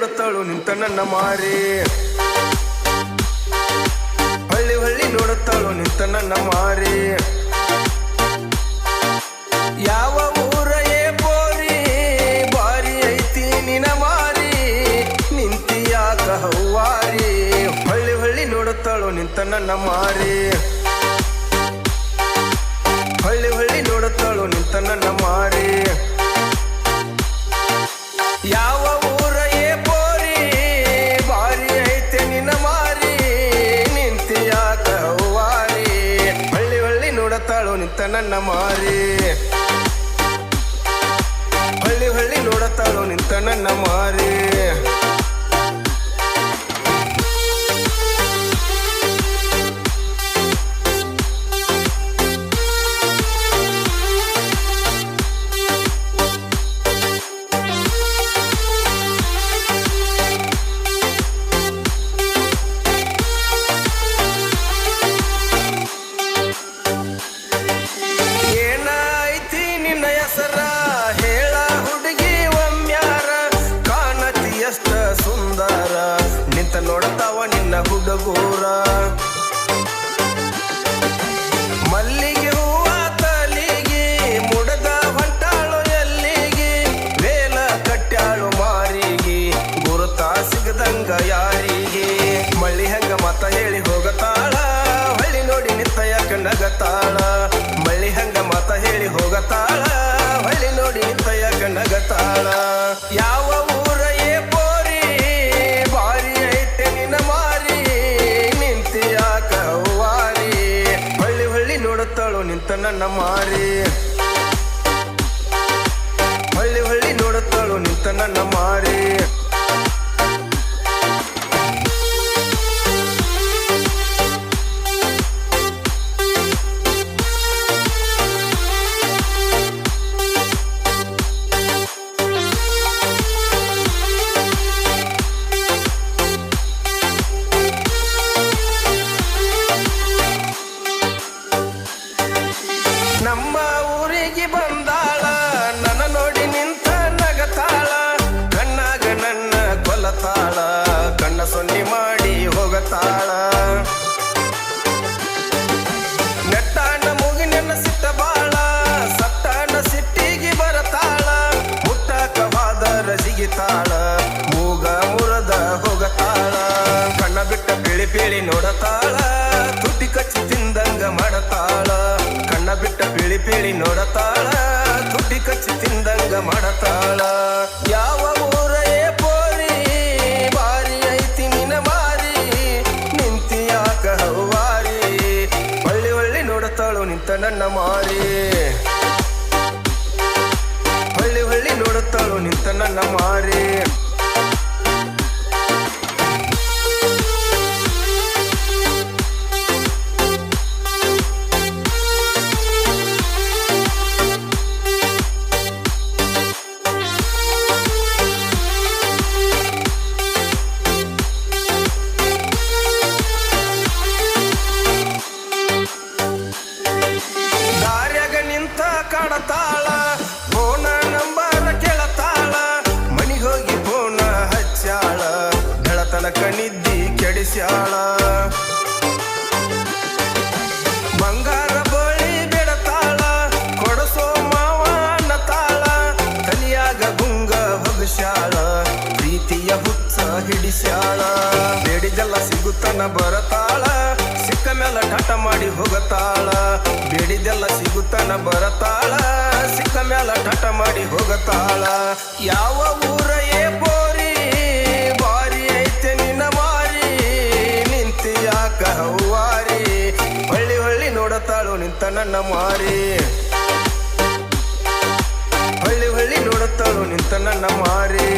ನೋಡುತ್ತಾಳು ನಿಂತ ನನ್ನ ಮಾರಿ. ಹಳ್ಳಿ ಹಳ್ಳಿ ನೋಡುತ್ತಾಳು ನಿಂತ ನನ್ನ ಮಾರಿ. ಯಾವ ಊರ ಏ ಬೋರಿ ಬಾರಿ ಐತಿ ನಿನ ಮಾರಿ. ನಿಂತಿಯಾಕ ಹೌವಾರಿ ಹಳ್ಳಿ ಹಳ್ಳಿ ನೋಡುತ್ತಾಳು ನಿಂತ ನನ್ನ ಮಾರಿ. ನೋಡುತ್ತಾಳು ನಿಂತ ನಿನ್ನ ಮಲ್ಲಿಗೆ ಹೂವ ತಲಿಗೆ, ಮುಡದ ಹೊಂಟಾಳು ಎಲ್ಲಿಗೆ? ವೇಲ ಕಟ್ಟಾಳು ಮಾರಿಗೆ, ಗುರುತ ಸಿಗದಂಗ ಯಾರಿಗೆ? ಮಳ್ಳಿ ಹೆಂಗ ಮತ ಹೇಳಿ ಹೋಗತಾಳ ಹಳ್ಳಿ ನೋಡಿ ನಿತ್ತ ಯಾಕ ನೋಡುತ್ತಾಳು ನಿಂತ ಬಂದಾಳ, ನನ್ನ ನೋಡಿ ನಿಂತ ನಗತಾಳ, ಕಣ್ಣಾಗ ನನ್ನ ಕೊಲತಾಳ, ಕಣ್ಣ ಸೊನ್ನಿ ಮಾಡಿ ಹೋಗತಾಳ. ನೆಟ್ಟಾಣ ಮುಗಿ ನನ್ನ ಸಿಟ್ಟ ಬಾಳ, ಸತ್ತಾಣ ಸಿಟ್ಟಿಗೆ ಬರತಾಳ ಮುಟ್ಟಾಕ ಬಾದರ ಸಿಗಿತಾಳ ಮೂಗ ಮುರದ ಹೋಗತಾಳ. ಕಣ್ಣ ಬಿಟ್ಟ ಪಿಳಿ ಪಿಳಿ ನೋಡತಾಳ ಪಿಳಿ ನೋಡತಾಳ, ತುಟಿ ಕಚ್ಚಿ ತಿಂದಂಗ ಮಾಡತಾಳ. ಯಾವ ಊರ ಪೋರಿ ಬಾರಿ ಐತಿ ನಿನ ಬಾರಿ ನಿಂತಿ ಯಾಕ ಹೌವಾರಿ ಹೊಳ್ಳಿ ಹೊಳ್ಳಿ ನೋಡತಾಳು ನಿಂತ ನನ್ನ ಮಾರಿ. ಕೆಡಿಸ್ಯಾಳ ಬಂಗಾರ ಬಳಿ ಬಿಡತಾಳ, ಕೊಡಸೋ ಮಾವ ತಾಳ. ತಲಿಯಾಗ ಗುಂಗ ಹೊಗಸ್ಯಾಳ, ಪ್ರೀತಿಯ ಹುಚ್ಚ ಹಿಡಿಸ್ಯಾಳ. ಬೇಡಿದೆಲ್ಲ ಸಿಗುತ್ತನ ಬರತಾಳ, ಸಿಕ್ಕ ಮೇಲೆ ಠಟ ಮಾಡಿ ಹೋಗತಾಳ. ಬೇಡಿದೆಲ್ಲ ಸಿಗುತ್ತನ ಬರತಾಳ, ಸಿಕ್ಕ ಮೇಲ ಠಟ ಮಾಡಿ ಹೋಗತಾಳ. ಯಾವ ಊರ ಏ ನಮ್ಮ ಮಾರಿ. ಹಳ್ಳಿ ಹಳ್ಳಿ ನೋಡುತ್ತಾಳು ನಿಂತ ನನ್ನ ಮಾರಿ.